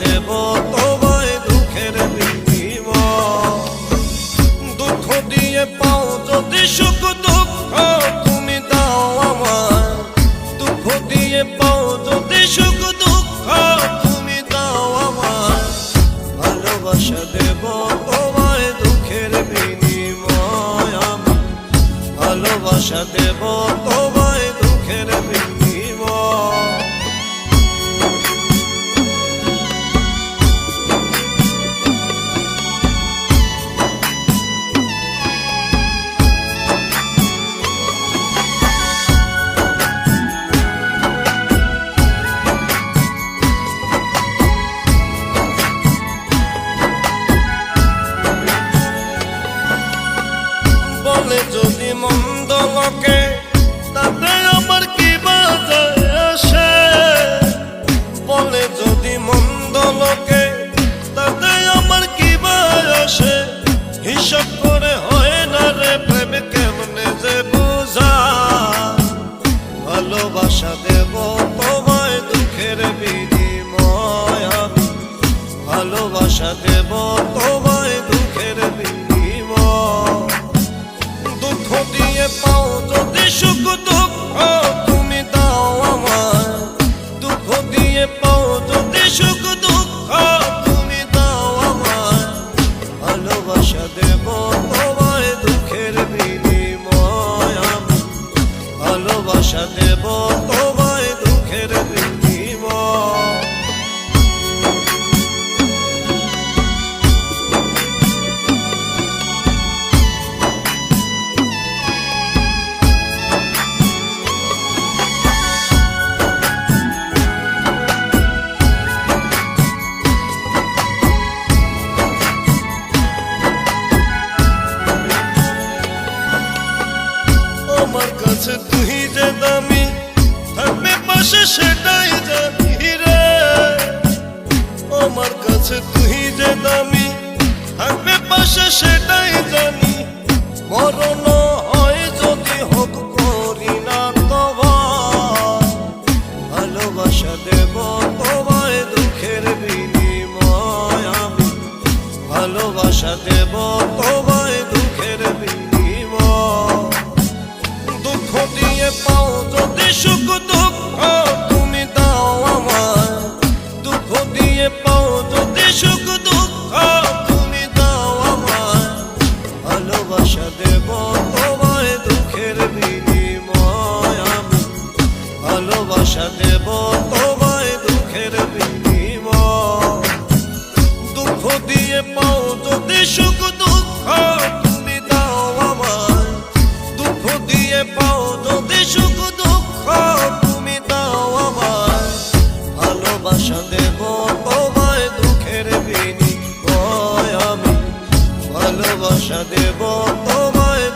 দেব তোমায় দুঃখের বিনিময় দুঃখ দিয়ে পাও যদি সুখ, দুঃখ তুমি দাও আমায়। দুঃখ দিয়ে পাও যদি সুখ, দুঃখ তুমি দাও আমায়। ভালোবাসা দেব তোমায় দুঃখের বিনিময়। আমি ভালোবাসা দেব বলে যদি মন্দ লোকে, তাতে আমার কি আসে বলে যদি মন্দ লোকে, তাতে আমার কি আসে হিসাব করে হয় না রে প্রেম কেমনে যে বোঝা? ভালোবাসা দেব তোমায়, দুঃখের বিনিময় আমি। ভালোবাসা দেব তোমায় আমার কাছে তুই যে দামি, থাকবে পাশে সেটাই জানি রে। আমার কাছে তুই যে দামি, থাকবে পাশে সেটাই জানি। মরণ হয় যদি হোক করি না তোমার ভালোবাসা দেব তোমায় দুঃখের বিনিময়। ভালোবাসা দেব তোমায় ভালোবাসা দেব তোমায় দুঃখের বিনিময়। দুঃখ দিয়ে পাও যদি সুখ দুঃখ, তুমি দাও আমায়। দুঃখ দিয়ে পাও যদি সুখ দুঃখ, তুমি দাও আমায়। ভালোবাসা দেব তোমায় দুঃখের বিনিময়। আমি ভালোবাসা দেব তোমায়